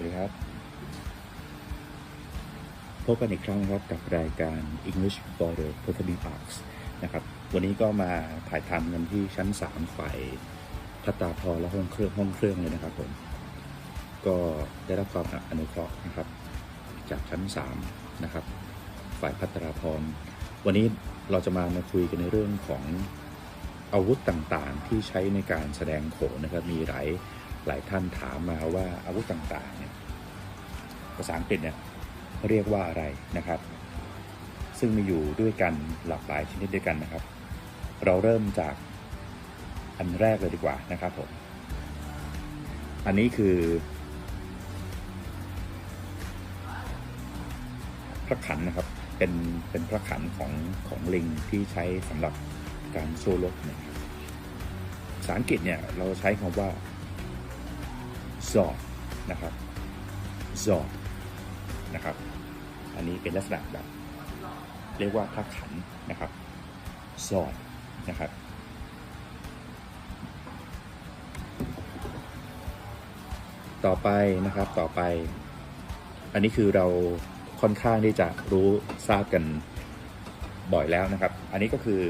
วัสดีครับ พบกันอีกครั้งนะครับกับรายการ English for the Performing Arts นะครับ วันนี้ก็มาถ่ายทำกันที่ชั้น 3 ฝ่ายพัตตาพรและห้องเครื่องห้องเครื่องเลยนะครับผม ก็ได้รับความอนุเคราะห์นะครับ จากชั้น 3 นะครับ ฝ่ายพัตราพร วันนี้เราจะมามาคุยกันในเรื่องของ อาวุธต่างๆ ที่ใช้ในการแสดงโขนนะครับมีหลายหลายท่านถามมาว่าอาวุธต่างๆเนี่ยภาษาอังกฤษเนี่ยเรียกว่าอะไรนะครับ ซึ่งมีอยู่ด้วยกันหลากหลายชนิดด้วยกันนะครับ เราเริ่มจากอันแรกเลยดีกว่านะครับผมอันนี้คือ พระขันนะครับเป็นเป็นพระขันของของลิงที่ใช้สำหรับ การโซ่รบนะครับภาษาอังกฤษเนี่ยเราใช้คำว่า zord นะครับ zord นะครับ อันนี้เป็นลักษณะแบบ เรียกว่าพระขันนะครับ zord นะครับต่อไปนะครับต่อไป อันนี้คือเราค่อนข้างที่จะรู้ทราบกันบ่อยแล้วนะครับ อันนี้ก็คือ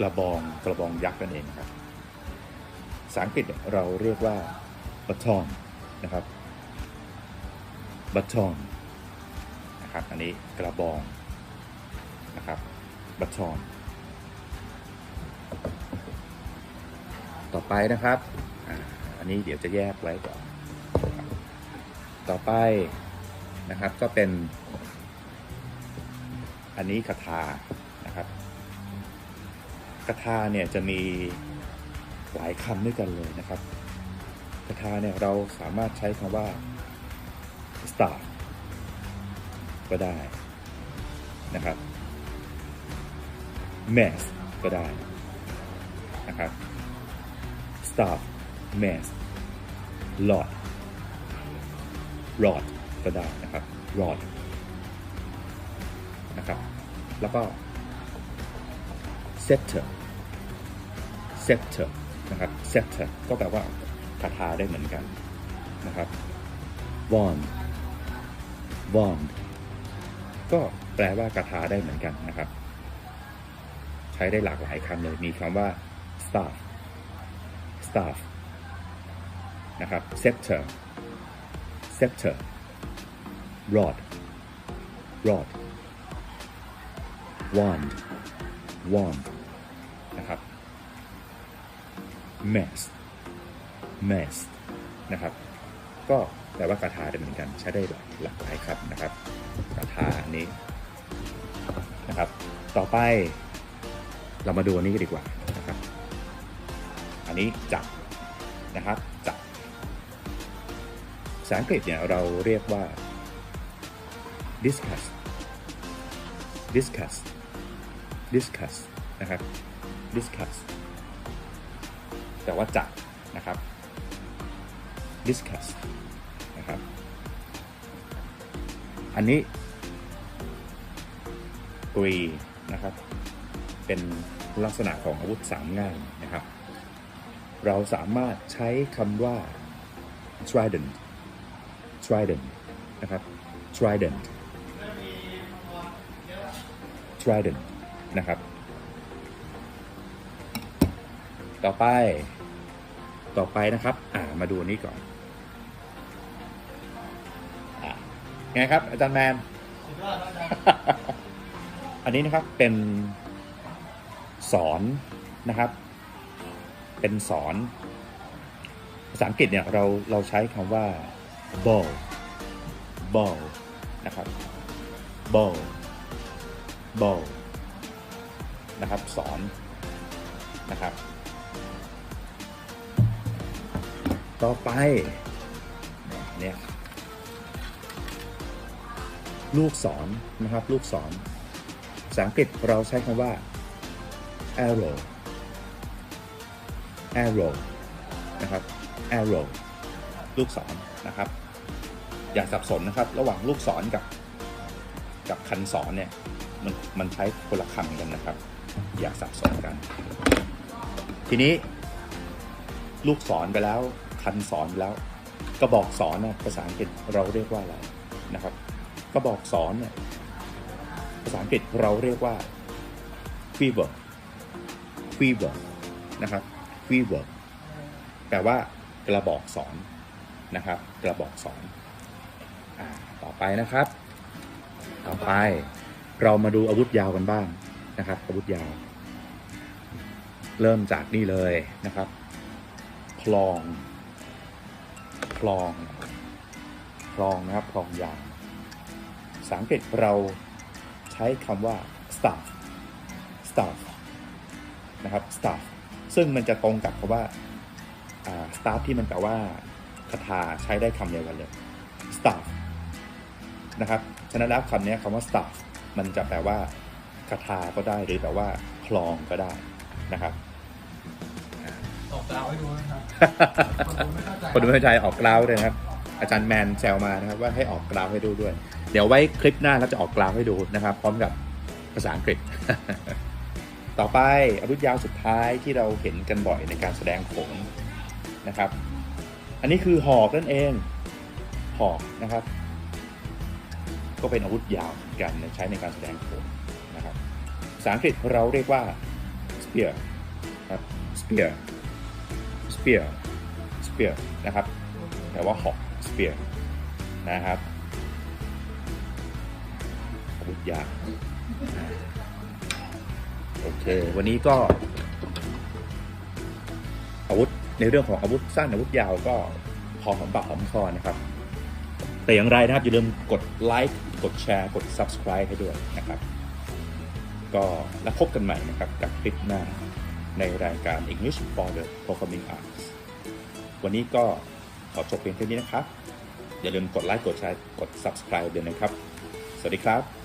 กระบองกระบองยักษ์นั่นเองครับภาษาอังกฤษเราเรียกว่า baton นะครับ baton นะครับอันนี้กระบองนะครับ baton ต่อไปนะครับอันนี้เดี๋ยวจะแยกไว้ก่อนต่อไปนะครับก็เป็น อันนี้คาถานะครับ คาถาเนี่ยจะมีหลายคำด้วยกันเลยนะครับคาถาเนี่ยเราสามารถใช้คำว่า star ก็ได้นะครับ mass ก็ได้นะครับ staff mass lord rod ก็ได้นะครับ rod นะครับ แล้วก็ setter scepter scepter นะครับ scepter ก็แปลว่าคาถาได้เหมือนกันนะครับ wand wand ก็แปลว่าคาถาได้เหมือนกันนะครับ ใช้ได้หลากหลายคำเลยมีคำว่า staff staff นะครับ scepter scepter rod rod wand wand นะครับ mask mask นะครับ ก็แปลว่าคาถาได้เหมือนกันใช้ได้หลากหลากหลายครับนะครับคาถาอันนี้นะครับ ต่อไปเรามาดูอันนี้กันดีกว่านะครับ อันนี้จับนะครับจับภาษาอังกฤษเนี่ยเราเรียกว่า discuss discuss discuss นะครับ discuss แต่ว่าจับนะครับ discuss นะครับ อันนี้ กรีนะครับ เป็นลักษณะของอาวุธสามง่ายนะครับ เราสามารถใช้คำว่า trident trident นะครับ trident trident นะครับ ต่อไป ต่อไปนะครับ อ่ามาดูอันนี้ก่อนอไงครับ อาจารย์แมน อันนี้นะครับเป็นสอนนะครับ เป็นสอน ภาษาอังกฤษเนี่ยเราเราใช้คำว่า ball ball นะครับ ball ball นะครับ สอนนะครับ ต่อไปเนี่ยลูกศรนนะครับ ลูกศรภาษาอังกฤษเราใช้คำว่า arrow arrow นะครับ arrow ลูกศรนะครับ อย่าสับสนนะครับ ระหว่างลูกศรกับ กับคันศรเนี่ยมันมันใช้คนละคำกันนะครับ อย่าสับสนกัน ทีนี้ลูกศรไปแล้ว คันศรไปแล้วกระบอกสอนนะภาษาอังกฤษเราเรียกว่าอะไรนะครับกระบอกสอนเนี่ยภาษาอังกฤษเราเรียกว่า quiver quiver นะครับ quiver แปลว่ากระบอกสอนนะครับ กระบอกสอนอต่อไปนะครับ ต่อไปเรามาดูอาวุธยาวกันบ้างนะครับ อาวุธยาว เริ่มจากนี่เลยนะครับ คลอง คลองคลองนะครับคลองยาวภาษาอังกฤษเราใช้คำว่า staff staff นะครับ staff ซึ่งมันจะตรงกับคำว่าอ่า staff ที่มันแปลว่าคาถาใช้ได้คำเดียวกันเลย staff นะครับฉะนั้นแล้วคำนี้คำว่า staff มันจะแปลว่าคาถาก็ได้หรือแปลว่าคลองก็ได้นะครับ กลาวให้ดูนะครับคนดูไม่เข้าใจออกกราวด้วยนะครับ อาจารย์แมนแซวมานะครับว่าให้ออกกราวให้ดูด้วย เดี๋ยวไว้คลิปหน้าเราจะออกกราวให้ดูนะครับ พร้อมกับภาษาอังกฤษ ต่อไปอาวุธยาวสุดท้ายที่เราเห็นกันบ่อยในการแสดงโขนนะครับ อันนี้คือหอกนั่นเองหอกนะครับ ก็เป็นอาวุธยาวเหมือนกันใช้ในการแสดงโขนนะครับภาษาอังกฤษเราเรียกว่า spear ครับ spear spear spear นะครับแปลว่าหอก spear นะครับอาวุธยาวอ่าโอเค วันนี้ก็ อาวุธในเรื่องของอาวุธสั้นอาวุธยาวก็พอหอมปากหอมคอนะครับ แต่อย่างไรนะครับ อย่าลืมกดไลค์กดแชร์กด subscribe ให้ด้วยนะครับ ก็แล้วพบกันใหม่นะครับ กับคลิปหน้า ในรายการ English for the Performing Arts วันนี้ก็ขอจบเพียงเท่านี้นะครับ อย่าลืมกดไลค์กดแชร์กด subscribe ด้วยนะครับ สวัสดีครับ